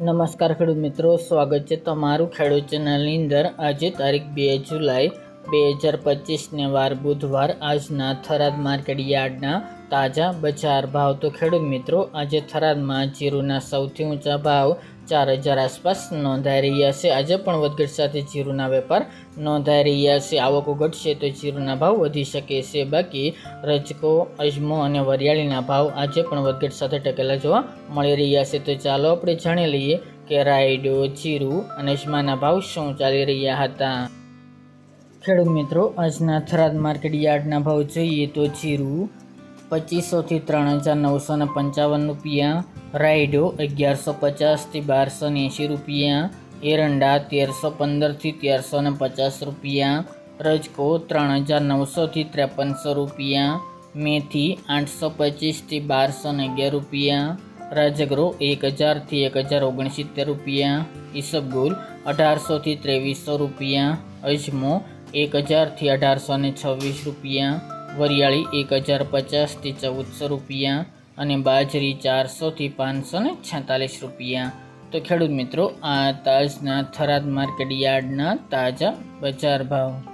નમસ્કાર ખેડૂત મિત્રો, સ્વાગત છે તમારું ખેડૂત ચેનલની અંદર. આજે તારીખ બે જુલાઈ બે હજાર પચીસને વાર બુધવાર, આજના થરાદ માર્કેટ યાર્ડના તાજા બજાર ભાવ. તો ખેડૂત મિત્રો, આજે થરાદમાં જીરુના સૌથી ઊંચા ભાવ ચાર હજાર આસપાસ નોંધાઈ રહ્યા છે. આજે પણ વધઘટ સાથે જીરુના વેપાર નોંધાઈ રહ્યા છે. આવકો ઘટશે તો જીરુના ભાવ વધી શકે છે. બાકી રજકો, અજમો અને વરિયાળીના ભાવ આજે પણ વધઘટ સાથે ટકેલા જોવા મળી રહ્યા છે. તો ચાલો આપણે જાણી લઈએ કે રાયડો, જીરું અને અજમાના ભાવ શું ચાલી રહ્યા હતા. ખેડૂત મિત્રો, આજના થરાદ માર્કેટ યાર્ડના ભાવ જોઈએ તો જીરું પચીસોથી ત્રણ હજાર નવસો ને પંચાવન રૂપિયા રાયડો અગિયારસો પચાસથી બારસો ને એંશી રૂપિયા, એરંડા તેરસો પંદરથી તેરસો ને પચાસ રૂપિયા, રજકો ત્રણ હજાર નવસોથી ત્રેપનસો રૂપિયા, મેથી આઠસો પચીસથી બારસો ને અગિયાર રૂપિયા, રાજગરો એક હજારથી એક હજાર ઓગણસિત્તેર રૂપિયા, ઈસબગુલ અઢારસોથી ત્રેવીસો રૂપિયા, અજમો એક હજારથી અઢારસો ને છવ્વીસ રૂપિયા, વરિયાળી એક હજાર પચાસથી ચૌદસો રૂપિયા અને બાજરી ચારસોથી પાંચસો ને છેતાલીસ રૂપિયા. તો ખેડૂત મિત્રો, આ તાજના થરાદ માર્કેટ યાર્ડના તાજા બજાર ભાવ.